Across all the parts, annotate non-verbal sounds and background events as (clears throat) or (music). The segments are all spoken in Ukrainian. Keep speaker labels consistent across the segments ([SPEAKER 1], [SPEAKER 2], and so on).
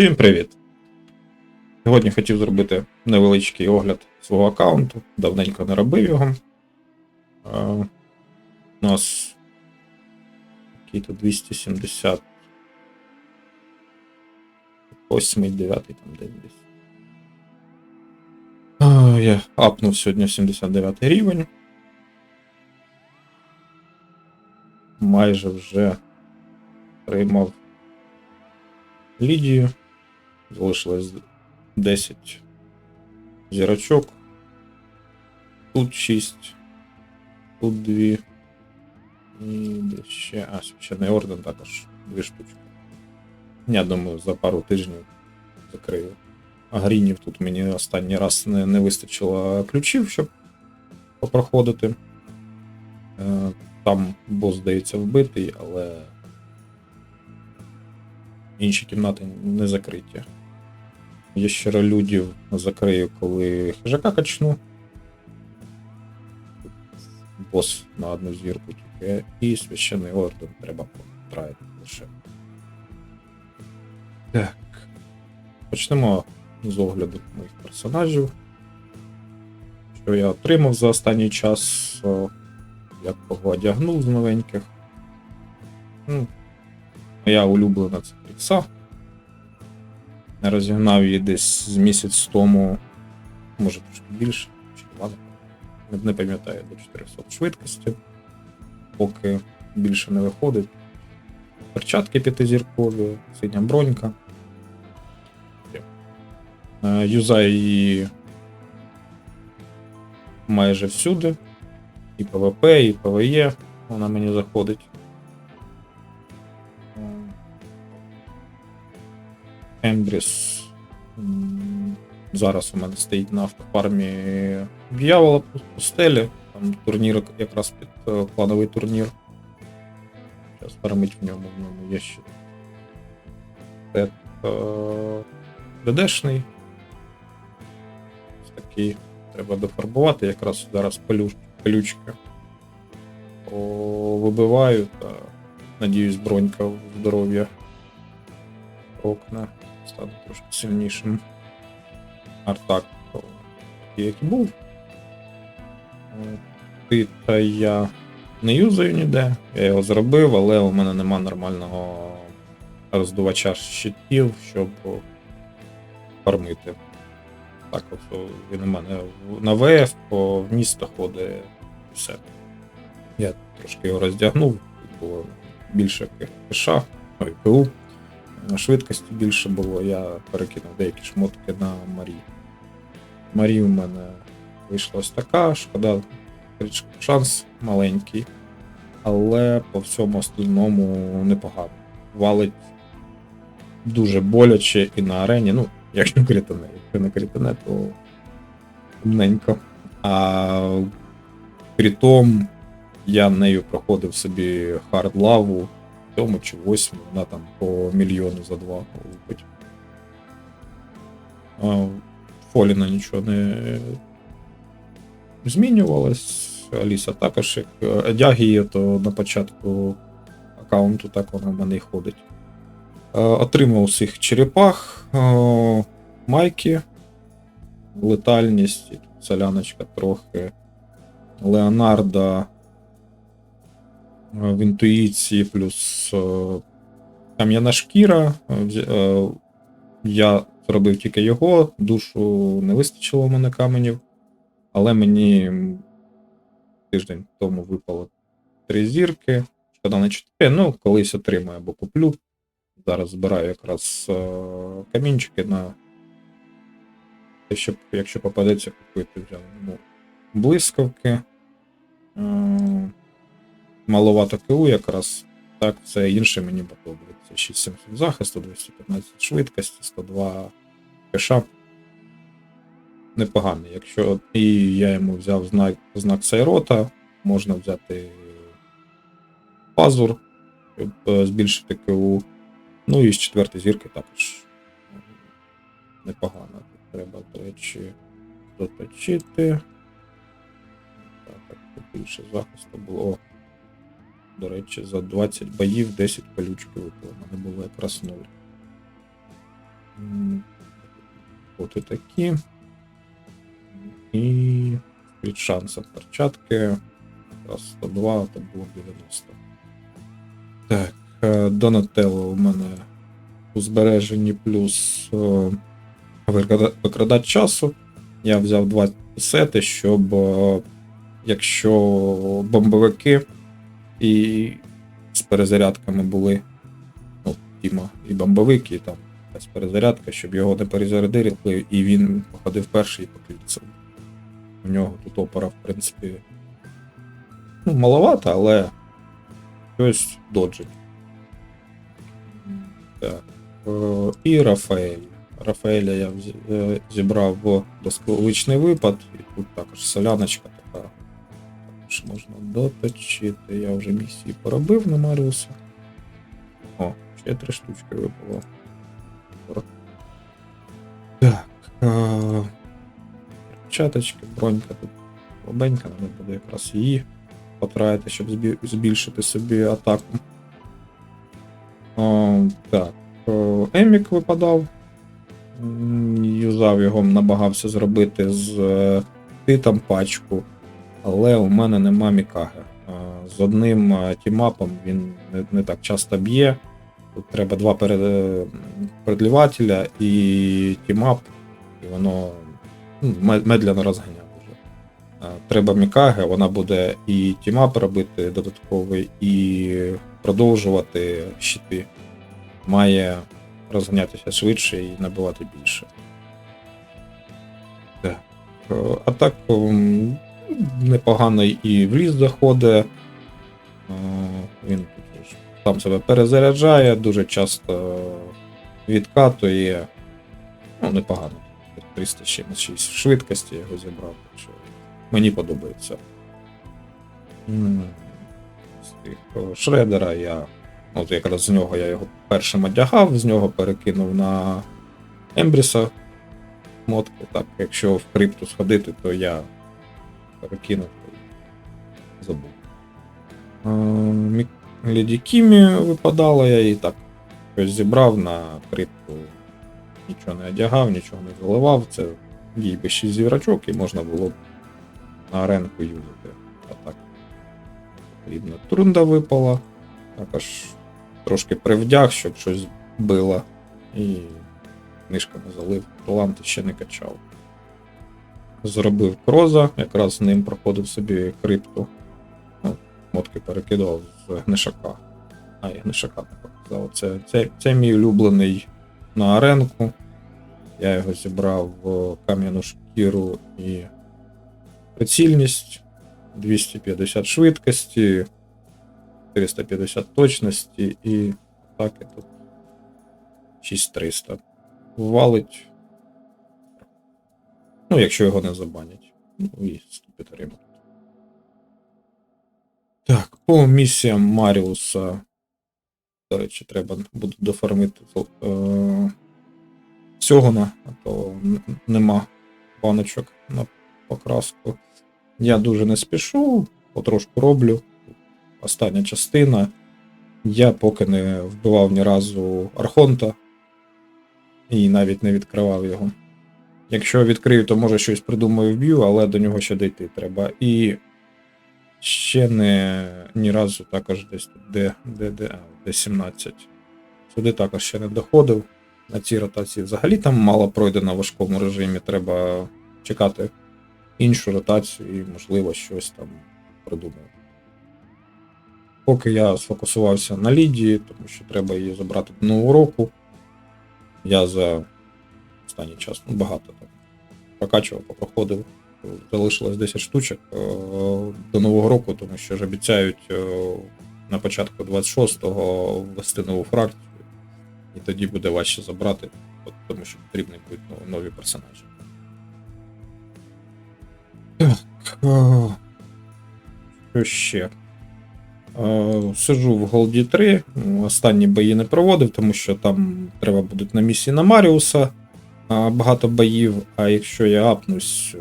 [SPEAKER 1] Всім привіт! Сьогодні хотів зробити невеличкий огляд свого аккаунту. Давненько не робив його. Е, У нас який-то 270. 8 9 там десь. Е, Я апнув сьогодні 79 рівень. Майже вже приймав Лідію. Залишилось 10 зірочок. Тут 6. Тут 2. І ще. А, священний орден також дві штучки. Я думаю, за пару тижнів закрию. А грінів тут мені останній раз не, не вистачило ключів, щоб попроходити. Е, Там бос, здається, вбитий, але інші кімнати не закриті. Я ще людів закрию, коли хижака качну. Бос на одну зірку тільки. І священний орден треба потратити лише. Так. Почнемо з огляду моїх персонажів. Що я отримав за останній час, як кого одягнув з новеньких. Ну, Моя улюблена це Трікса. Я розігнав її десь з місяць тому, може трошки більше, чи не, не пам'ятаю, до 400 швидкості, поки більше не виходить. Перчатки п'ятизіркові, синя бронька. Е, Юзаю її майже всюди. І ПВП, і ПВЕ. Вона мені заходить. Ембріс. м, Зараз у мене стоїть на автофармі Д'явола пустелі. Там турнір якраз під е, плановий турнір. Зараз фармить в ньому, в ньому є ще. Пет е, ДДшний. Ось такий. Треба дофарбувати, якраз зараз палюш, палючки. Вибиваю та надіюсь, бронька в здоров'я окна Стане трошки сильнішим. Артак, як і був. Е, Тита я не юзаю ніде, я його зробив, але у мене нема нормального роздувача щитів, щоб фармити. Так от він у мене на ВФ по місто ходить все. Я трошки його роздягнув, було більше КШ, ой, ПУ. Швидкості більше було, я перекинув деякі шмотки на Марі. Марі у мене вийшла ось така, шкода, шанс маленький, але по всьому остальному непогано. Валить дуже боляче і на арені, ну, якщо критане, якщо не критане, то умненько. А притом я нею проходив собі хард лаву сьому чи восьму, вона там по мільйону за два лупить. Фоліна нічого не змінювалось. Аліса також, як е, її, то на початку аккаунту так вона в мене і ходить. Е, Отримав усіх черепах, е, майки, летальність, соляночка трохи. Леонардо е, в інтуїції, плюс е, кам'яна шкіра. Е, вз- е, Я зробив тільки його, душу не вистачило в мене каменів, але мені тиждень тому випало три зірки. Шкода на 4. Ну, колись отримаю або куплю. Зараз збираю якраз е, камінчики на. те, щоб, якщо попадеться, купити взяв. Ну, блискавки. Маловато КУ якраз. Так, все інше мені подобається. 6700 захисту, 215 швидкості, 102 кеша. Непоганий. Якщо і я йому взяв знак, знак Сайрота, можна взяти пазур, щоб е, збільшити КУ. Ну і з четвертої зірки також непогано. Треба, до речі, доточити. Так, так, більше захисту було. До речі, за 20 боїв 10 колючки випало. У мене було якраз 0. М, От і такі. І від шансом перчатки. Раз 102, то було 90. Так, е, Донателло у мене у збереженні плюс е, викрадач часу. Я взяв два сети, щоб е, якщо бомбовики і з перезарядками були, ну, Тіма і бомбовики, і там якась перезарядка, щоб його не перезарядили, і він походив перший по кільцям. У нього тут опора, в принципі, ну, маловато, але щось доджить. Так. Е, І Рафаель. Рафаеля я е, зібрав в блискавичний випад, і тут також соляночка можна доточити. Я вже місії поробив на Маріуса. О, ще три штучки випало. Так. Е- бронька тут слабенька, треба буде якраз її потратити, щоб збільшити собі атаку. О, так. Емік випадав. Юзав його, намагався зробити з е, титом пачку, але у мене нема Мікаги. З одним тімапом він не, так часто б'є. Тут треба два перед, е, передлівателя і тімап, і воно ну, мед- розганяє вже. Треба Мікаге, вона буде і тімап робити додатковий, і продовжувати щити. Має розганятися швидше і набивати більше. Так. Е, А так м, непогано і в ліс заходить. Е, Він сам себе перезаряджає, дуже часто відкатує. Ну, непогано. 300 ще на 6 швидкості його зібрав, що мені подобається. З тих е, Шредера я. От якраз з нього я його першим одягав, з нього перекинув на Ембріса мотки. Так, якщо в крипту сходити, то я перекинув і забув. Е, Мі- Леді Кімі випадала, я її так щось зібрав на крипту. Нічого не одягав, нічого не заливав. Це їй би 6 зірочок і можна було б на аренку юзати. А так. Потрібно. Трунда випала. Також трошки привдяг, щоб щось било. І книжками залив. Таланти ще не качав. Зробив кроза, якраз з ним проходив собі крипту. Ну, мотки перекидував з гнишака. А, і гнишака не показав. Це, це, це мій улюблений на аренку. Я його зібрав в кам'яну шкіру і прицільність, 250 швидкості, 450 точності і атаки тут 6300. Валить. Ну, якщо його не забанять. Ну і скіпітеримо. Так, по місіям Маріуса. До речі, треба буде дофармити е, Сьогона, а то нема баночок на покраску. Я дуже не спішу, потрошку роблю. Остання частина. Я поки не вбивав ні разу Архонта і навіть не відкривав його. Якщо відкрию, то може щось придумаю вб'ю, але до нього ще дійти треба. І ще не ні разу також десь тут, де, де, де, де 17. Сюди також ще не доходив. На цій ротації взагалі там мало пройдено в важкому режимі. Треба чекати іншу ротацію і, можливо, щось там придумаю. Поки я сфокусувався на Лідії, тому що треба її забрати до нового року. Я за останній час ну, багато там прокачував, попроходив. Залишилось 10 штучок е, до нового року, тому що ж обіцяють е, на початку 26-го ввести нову фракцію, і тоді буде важче забрати, тому що потрібні будуть нові персонажі. Так. е, Що ще? Сиджу в Голді 3. Останні бої не проводив, тому що там треба будуть на місії на Маріуса багато боїв. А якщо я апнусь, е,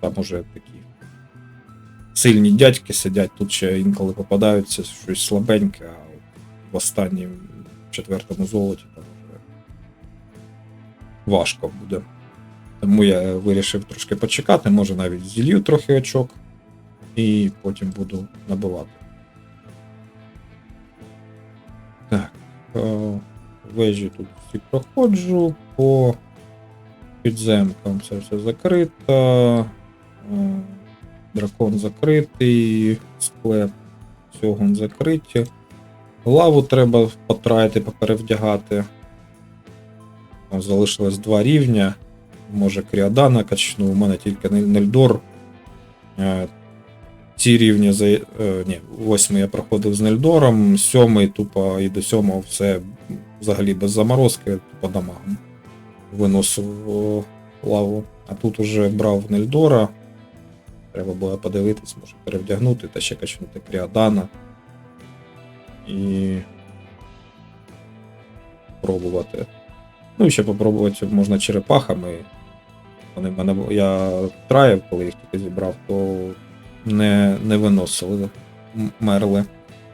[SPEAKER 1] там уже такі сильні дядьки сидять, тут ще інколи попадаються щось слабеньке, а в останнім четвертому золоті там вже важко буде. Тому я вирішив трошки почекати, може навіть зілью трохи очок, і потім буду набивати. Так. е, Вежі тут всі проходжу, по підземкам це все закрито. е, Дракон закритий, склеп цього закриті. Лаву треба потратити, поперевдягати. Там залишилось два рівня. Може Кріадана качну, у мене тільки Нельдор. Е, Ці рівні за. е, Ні, восьмий я проходив з Нельдором, сьомий тупо і до сьомого все взагалі без заморозки, по дамагам. Виносив о, лаву. А тут уже брав Нельдора. Треба було подивитись, може перевдягнути та ще качнути Кріадана. І пробувати. Ну і ще попробувати можна черепахами. Вони мене я траїв, коли їх тільки зібрав, то не, не виносили, мерли.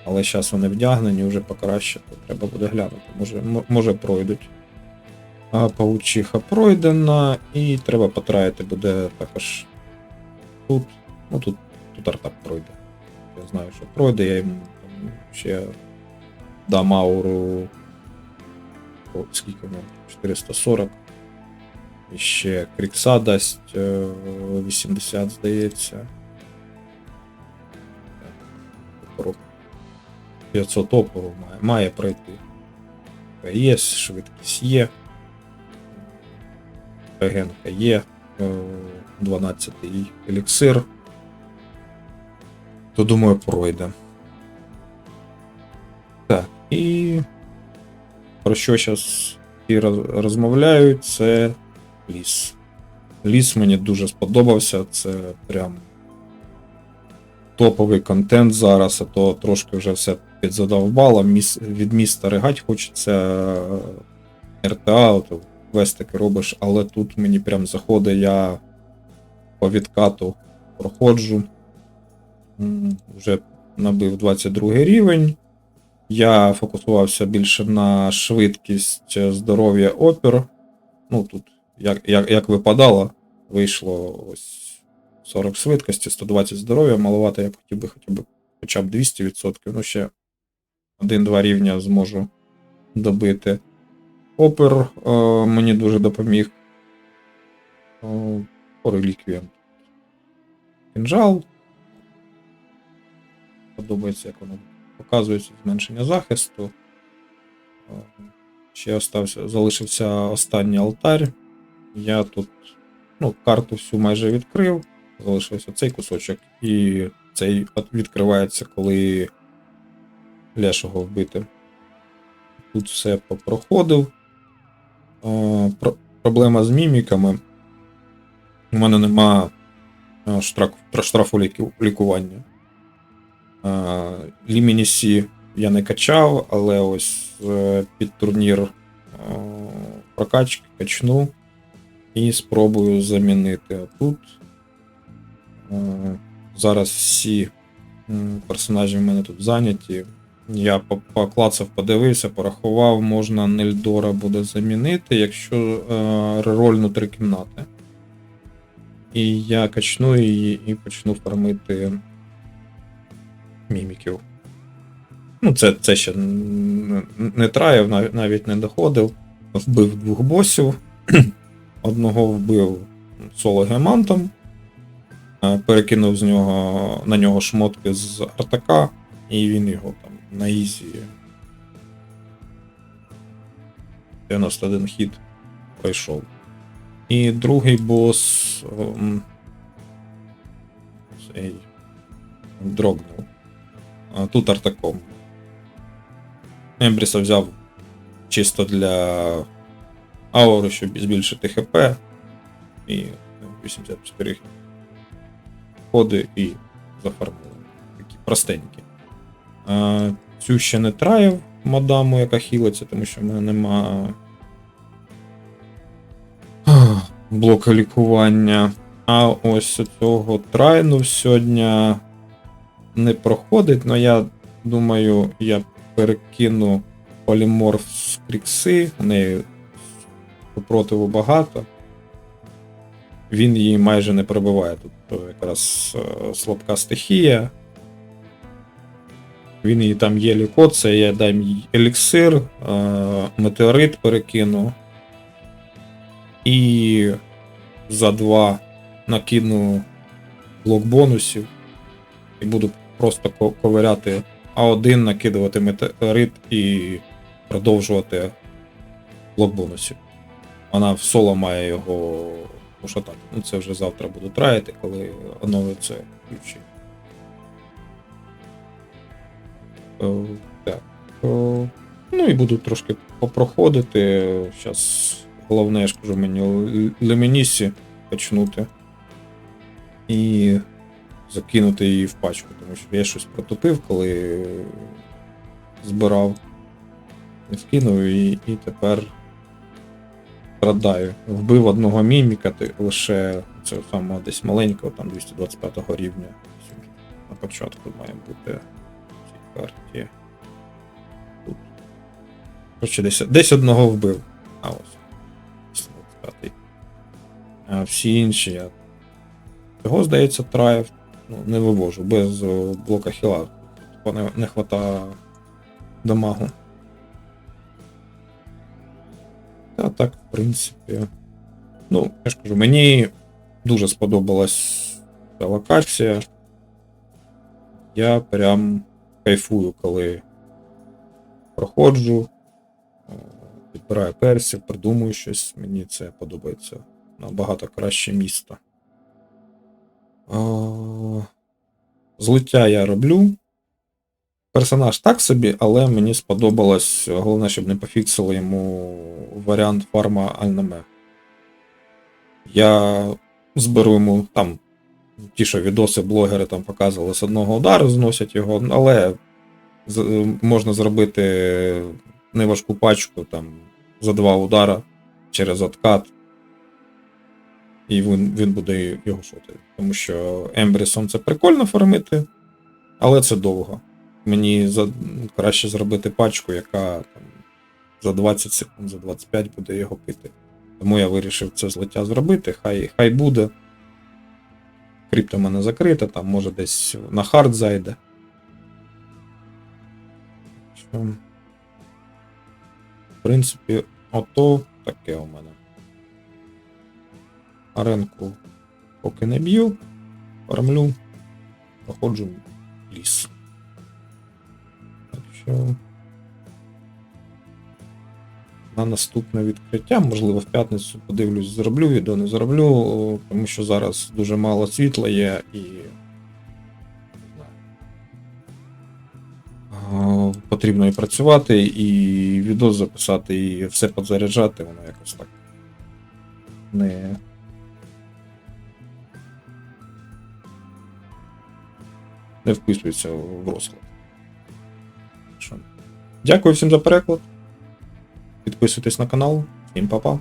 [SPEAKER 1] Але зараз вони вдягнені, вже покраще, то треба буде глянути. Може, може пройдуть. А паучиха пройдена, і треба потраїти буде також тут. Ну тут, тут артак пройде. Я знаю, що пройде, я йому там ще дам ауру. О, скільки в нього? 440. І ще Крікса дасть е, 80, здається. 500 опору має, має пройти. Є, швидкість є. Регенка є. е, 12 еліксир. То думаю, пройде. Так, і про що зараз і роз- розмовляють, це ліс. Ліс мені дуже сподобався, це прям топовий контент зараз, а то трошки вже все підзадовбало. Міс... Від міста ригать хочеться е, РТА, от квестики робиш, але тут мені прям заходить, я по відкату проходжу. Вже набив 22 рівень. Я фокусувався більше на швидкість, е, здоров'я, опір. Ну тут, як, як, як випадало, вийшло ось 40 швидкості, 120 здоров'я, малувати я хотів би хоча б хоча б 200%. Ну, ще один-два рівня зможу добити. Опер е, мені дуже допоміг. Е, по реліквіям. Кінжал. Подобається, як воно показується зменшення захисту. Е, Ще остався, залишився останній алтарь. Я тут ну, карту всю майже відкрив. Залишився цей кусочок, і цей відкривається, коли лешого вбити. Тут все попроходив. Е, про- проблема з міміками. У мене нема штраф, штрафу ліку- лікування. Е, Лімінісі я не качав, але ось е, під турнір е, прокачки качну і спробую замінити. А тут е, зараз всі персонажі в мене тут зайняті. Я поклацав, подивився, порахував, можна Нельдора буде замінити, якщо е, рерольну три кімнати. І я качну її і почну фармити міміків. Ну, це, це ще не траїв, нав- навіть не доходив. Вбив двох босів. (clears throat) Одного вбив соло гемантом, е, перекинув з нього, на нього шмотки з артака, і він його там на ізі. 91 хід пройшов. І другий бос. ем, Цей. Дрогнув. А Тут артаком. Ембріса взяв чисто для аури, щоб збільшити ХП. І 84 ходи і зафармили. Такі простенькі. Цю ще не траїв мадаму, яка хілиться, тому що в мене нема блока лікування. А ось цього трайну сьогодні не проходить, але я думаю, я перекину поліморф з крікси. У неї супротиву багато. Він її майже не пробиває. Тут якраз е, слабка стихія. Він її там єлі коце, я дам їй еліксир, е, метеорит перекину. І за два накину блок бонусів. І буду просто ковиряти А1, накидувати метеорит і продовжувати блок бонусів. Вона в соло має його ушатати. Ну, це вже завтра буду траїти, коли оновиться ключі. Так. Е, Ну і буду трошки попроходити. Зараз головне, я ж кажу, мені Лемінісі почнути. І закинути її в пачку, тому що я щось протупив, коли збирав. Вкинув і, і тепер страдаю. Вбив одного міміка, лише це самого десь маленького, там 225 рівня. На початку має бути карті. Тут. Коротше, десь, десь одного вбив. А ось. А всі інші я. Його, здається, траїв. Ну, не вивожу, без блока хіла. Не, не хватає дамагу. Та так, в принципі. Ну, я ж кажу, мені дуже сподобалась ця локація. Я прям кайфую, коли проходжу, е, підбираю персів, придумую щось. Мені це подобається набагато краще місто. Злиття я роблю. Персонаж так собі, але мені сподобалось. Головне, щоб не пофіксили йому варіант фарма Альнаме. Я зберу йому там ті, що відоси блогери там показували з одного удару, зносять його, але з- можна зробити неважку пачку там за два удара через откат. І він, він буде його шотити. Тому що Ембрісом це прикольно фармити, але це довго. Мені за... краще зробити пачку, яка там, за 20 секунд, за 25 буде його пити. Тому я вирішив це злиття зробити, хай, хай буде. Крипто в мене закрита, там може десь на хард зайде. В принципі, ото таке у мене. Аренку поки не б'ю, фармлю, проходжу ліс. Так що на наступне відкриття, можливо, в п'ятницю подивлюсь, зроблю відео, не зроблю, тому що зараз дуже мало світла є і. Потрібно і працювати, і відео записати, і все підзаряджати, воно якось так не. Не вписується в розклад. Дякую всім за переклад. Підписуйтесь на канал. Всім па-па.